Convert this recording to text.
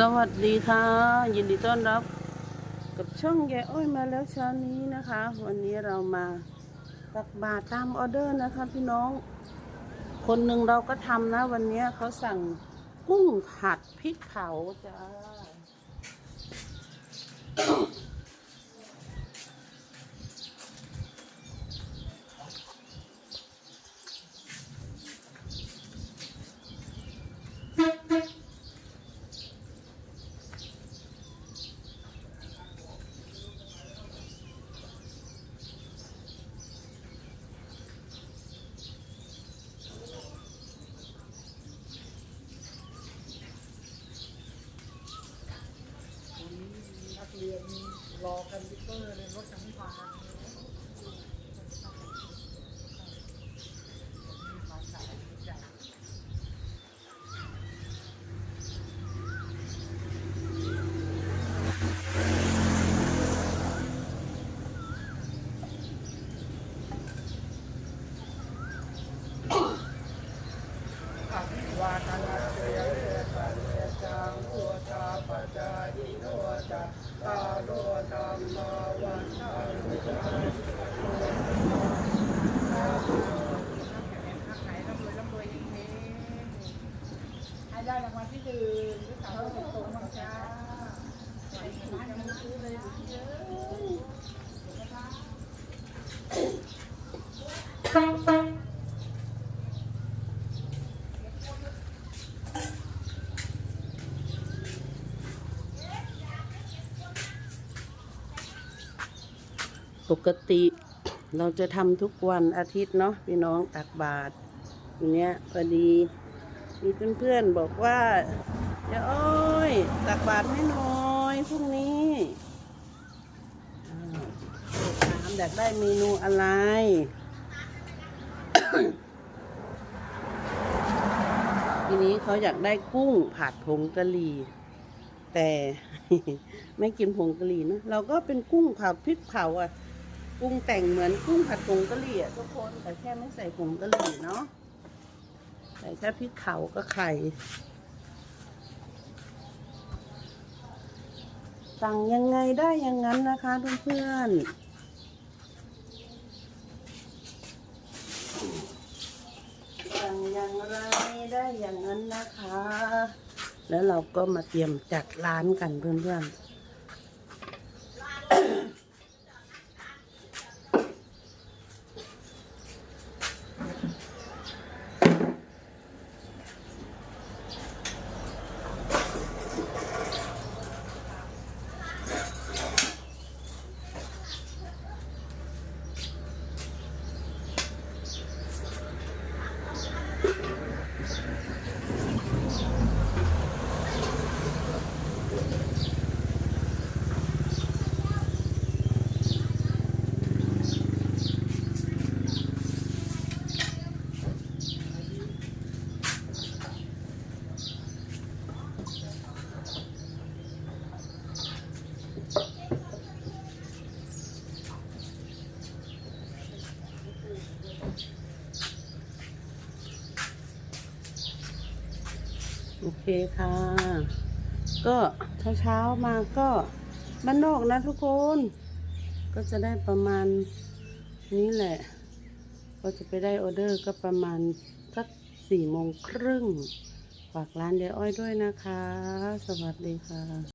สวัสดีค่ะ ยินดีต้อนรับ กับช่องแยอ้อยมาแล้วเช้านี้นะคะ วันนี้เรามาตักบาตรตามออเดอร์นะคะ พี่น้อง คนหนึ่งเราก็ทำนะ วันนี้เขาสั่งกุ้งผัดพริกเผาจ้า รอกันวิเตอร์เลยรถยังไม่มาสายใหญ่ อภิวาทนาเตยเรตันเตจังอุตาปจายโนจัตตาโลธรรมาวันตังวิจารณ์ให้ได้รางวัลที่หนึ่งที่สามสิบสองมาจ้าใส่เงินร้านยังไม่ซื้อเลยเยอะ ปกติเราจะทำทุกวันอาทิตย์เนาะพี่น้องตักบาตรทีเนี้ยพอดีมีเพื่อนๆบอกว่าอย่าอ้อยตักบาตรให้หน่อยพรุ่งนี้ถามอยากได้เมนูอะไร ทีนี้เขาอยากได้กุ้งผัดผงกะหรี่แต่ ไม่กินผงกะหรี่นะเราก็เป็นกุ้งผัดพริกเผาอะกุ้งแต่งเหมือนกุ้งผัดผงกะหรี่อะทุกคนแต่แค่ไม่ใส่ผงกะหรี่เนาะใส่แค่พริกเผาก็ไข่สั่งยังไงได้อย่างนั้นนะคะเพื่อนๆสั่งอย่างไรได้อย่างนั้น นะคะ แล้วเราก็มาเตรียมจัดร้านกันเพื่อนๆ โอเคค่ะ ก็เช้าๆมาก็บ้านนอกนะทุกคน ก็จะได้ประมาณนี้แหละ ก็จะไปได้ออเดอร์ก็ประมาณสักสี่โมงครึ่งฝากร้านเดอ้อยด้วยนะคะ สวัสดีค่ะ